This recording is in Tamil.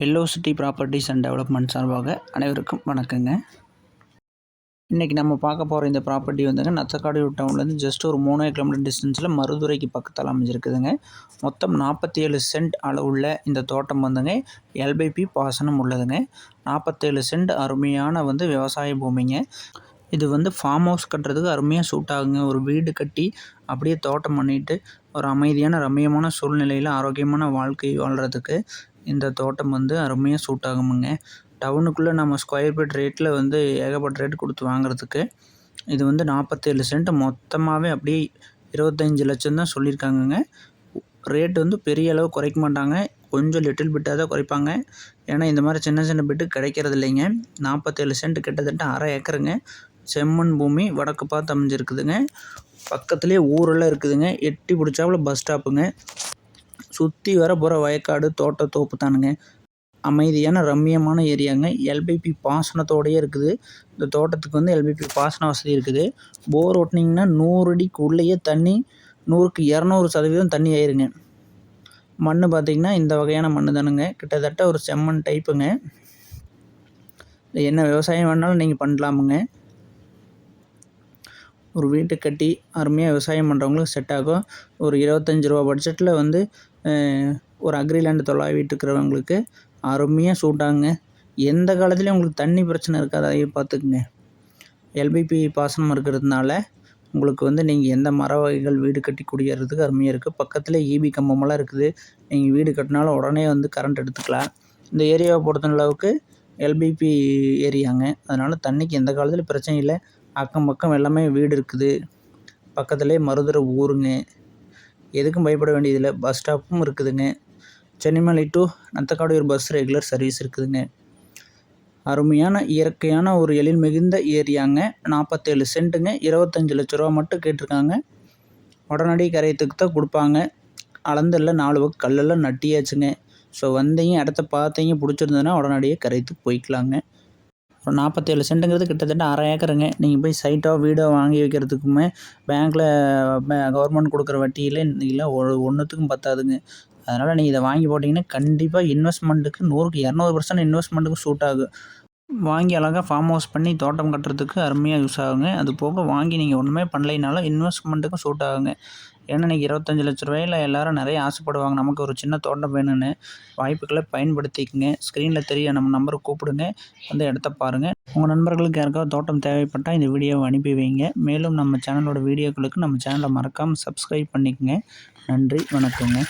வெல்லோசிட்டி ப்ராப்பர்ட்டிஸ் அண்ட் டெவலப்மெண்ட் சார்பாக அனைவருக்கும் வணக்கங்க. இன்றைக்கி நம்ம பார்க்க போகிற இந்த ப்ராப்பர்ட்டி வந்துங்க நத்தக்காடு டவுன்லேருந்து ஜஸ்ட் ஒரு மூணு கிலோமீட்டர் டிஸ்டன்ஸில் மருதுரைக்கு பக்கத்தில் அமைஞ்சிருக்குதுங்க. மொத்தம் நாற்பத்தி ஏழு சென்ட் அளவுள்ள இந்த தோட்டம் வந்துங்க எல்பிபி பாசனம் உள்ளதுங்க. நாற்பத்தேழு சென்ட் அருமையான வந்து விவசாய பூமிங்க. இது வந்து ஃபார்ம் ஹவுஸ் கட்டுறதுக்கு அருமையாக சூட் ஆகுங்க. ஒரு வீடு கட்டி அப்படியே தோட்டம் பண்ணிட்டு ஒரு அமைதியான ரம்மியமான சூழ்நிலையில் ஆரோக்கியமான வாழ்க்கை வாழ்கிறதுக்கு இந்த தோட்டம் வந்து அருமையாக சூட் ஆகுமுங்க. டவுனுக்குள்ளே நம்ம ஸ்கொயர் ஃபீட் ரேட்டில் வந்து ஏகப்பட்ட ரேட் கொடுத்து வாங்குறதுக்கு இது வந்து நாற்பத்தேழு சென்ட் மொத்தமாகவே அப்படியே இருபத்தஞ்சி லட்சம் தான் சொல்லியிருக்காங்கங்க. ரேட் வந்து பெரிய அளவு குறைக்க மாட்டாங்க. கொஞ்சம் லிட்டில் பிட்டாக தான் குறைப்பாங்க. ஏன்னா இந்த மாதிரி சின்ன சின்ன பிட்டு கிடைக்கிறது இல்லைங்க. நாற்பத்தேழு சென்ட் கிட்டத்தட்ட அரை ஏக்கருங்க. செம்மண் பூமி வடக்கு பார்த்து அமைஞ்சிருக்குதுங்க. பக்கத்துலேயே ஊரெல்லாம் இருக்குதுங்க. எட்டி பிடிச்சாப்புல பஸ் ஸ்டாப்புங்க சுற்றி வர போகிற வயக்காடு தோட்ட தோப்பு தானுங்க. அமைதியான ரம்மியமான ஏரியாங்க. எல்பிபி பாசனத்தோடையே இருக்குது. இந்த தோட்டத்துக்கு வந்து எல்பிபி பாசன வசதி இருக்குது. போர் ஓட்டினீங்கன்னா நூறு அடிக்கு உள்ளேயே தண்ணி நூறுக்கு இரநூறு சதவீதம் தண்ணி ஆயிருங்க. மண் பார்த்திங்கன்னா இந்த வகையான மண் தானுங்க. கிட்டத்தட்ட ஒரு செம்மண் டைப்புங்க என்ன விவசாயம் வேணாலும் நீங்கள் பண்ணலாமுங்க. ஒரு வீட்டை கட்டி அருமையாக விவசாயம் பண்ணுறவங்களுக்கு செட் ஆகும். ஒரு இருபத்தஞ்சி ரூபா பட்ஜெட்டில் வந்து ஒரு அக்ரிலேண்டு தொலாவிட்டு இருக்கிறவங்களுக்கு அருமையாக சூட்டாங்க எந்த காலத்துலேயும் உங்களுக்கு தண்ணி பிரச்சனை இருக்காது அதையும் பார்த்துக்குங்க. எல்பிபி பாசனம் இருக்கிறதுனால உங்களுக்கு வந்து நீங்கள் எந்த மர வகைகள் வீடு கட்டி குடியேறதுக்கு அருமையாக இருக்குது பக்கத்தில் ஈபி கம்பமெல்லாம் இருக்குது. நீங்கள் வீடு கட்டினாலும் உடனே வந்து கரண்ட் எடுத்துக்கலாம். இந்த ஏரியாவை பொறுத்த அளவுக்கு எல்பிபி ஏரியாங்க. அதனால் தண்ணிக்கு எந்த காலத்துலையும் பிரச்சனை இல்லை. அக்கம் பக்கம் எல்லாமே வீடு இருக்குது. பக்கத்துலேயே மருதுரை ஊருங்க. எதுக்கும் பயப்பட வேண்டியதில்லை. பஸ் ஸ்டாப்பும் இருக்குதுங்க. Chennimalai to Nathakadu bus regular service இருக்குதுங்க. அருமையான இயற்கையான ஒரு எழில் மிகுந்த ஏரியாங்க. நாற்பத்தேழு சென்ட்டுங்க இருபத்தஞ்சி லட்ச ரூபா மட்டும் கேட்டிருக்காங்க. உடனடி கரையத்துக்கு தான் கொடுப்பாங்க. அளந்தெல்லாம் நாலு பக்கம் கல்லெல்லாம் நட்டியாச்சுங்க. ஸோ வந்தீங்க இடத்த பார்த்தீங்க பிடிச்சிருந்ததுன்னா உடனடியே கரையத்துக்கு போய்க்கலாங்க. ஒரு நாற்பத்தேழு சென்ட்டுங்கிறது கிட்டத்தட்ட அரை ஏக்கருங்க. நீங்கள் போய் சைட்டோ வீடோ வாங்கி வைக்கிறதுக்குமே பேங்க்கில் கவர்மெண்ட் கொடுக்குற வட்டியில் இல்லை ஒரு ஒன்றுத்துக்கும் பத்தாதுங்க. அதனால் நீங்கள் இதை வாங்கி போட்டிங்கன்னா கண்டிப்பாக இன்வெஸ்ட்மெண்ட்டுக்கு நூறுக்கு இரநூறு பர்சன்ட் இன்வெஸ்ட்மெண்ட்டுக்கு சூட் ஆகும் வாங்கி அழகாக ஃபார்ம் ஹவுஸ் பண்ணி தோட்டம் கட்டுறதுக்கு அருமையாக யூஸ் ஆகுங்க. அது போக வாங்கி நீங்கள் ஒன்றுமே பண்ணலைனாலும் இன்வெஸ்ட்மெண்ட்டுக்கும் சூட் ஆகுங்க. ஏன்னா இன்றைக்கி இருபத்தஞ்சி லட்ச ரூபாயில் எல்லோரும் நிறைய ஆசைப்படுவாங்க. நமக்கு ஒரு சின்ன தோட்டம் வேணும்னு. வாய்ப்புகளை பயன்படுத்திக்கங்க. ஸ்க்ரீனில் தெரிய நம்ம நம்பரை கூப்பிடுங்க. வந்து இடத்த பாருங்கள் உங்கள் நண்பர்களுக்கு யாருக்காவது தோட்டம் தேவைப்பட்டால் இந்த வீடியோவை அனுப்பி வைங்க. மேலும் நம்ம சேனலோட வீடியோக்களுக்கு நம்ம சேனலை மறக்காமல் சப்ஸ்கிரைப் பண்ணிக்கங்க. நன்றி. வணக்கங்க.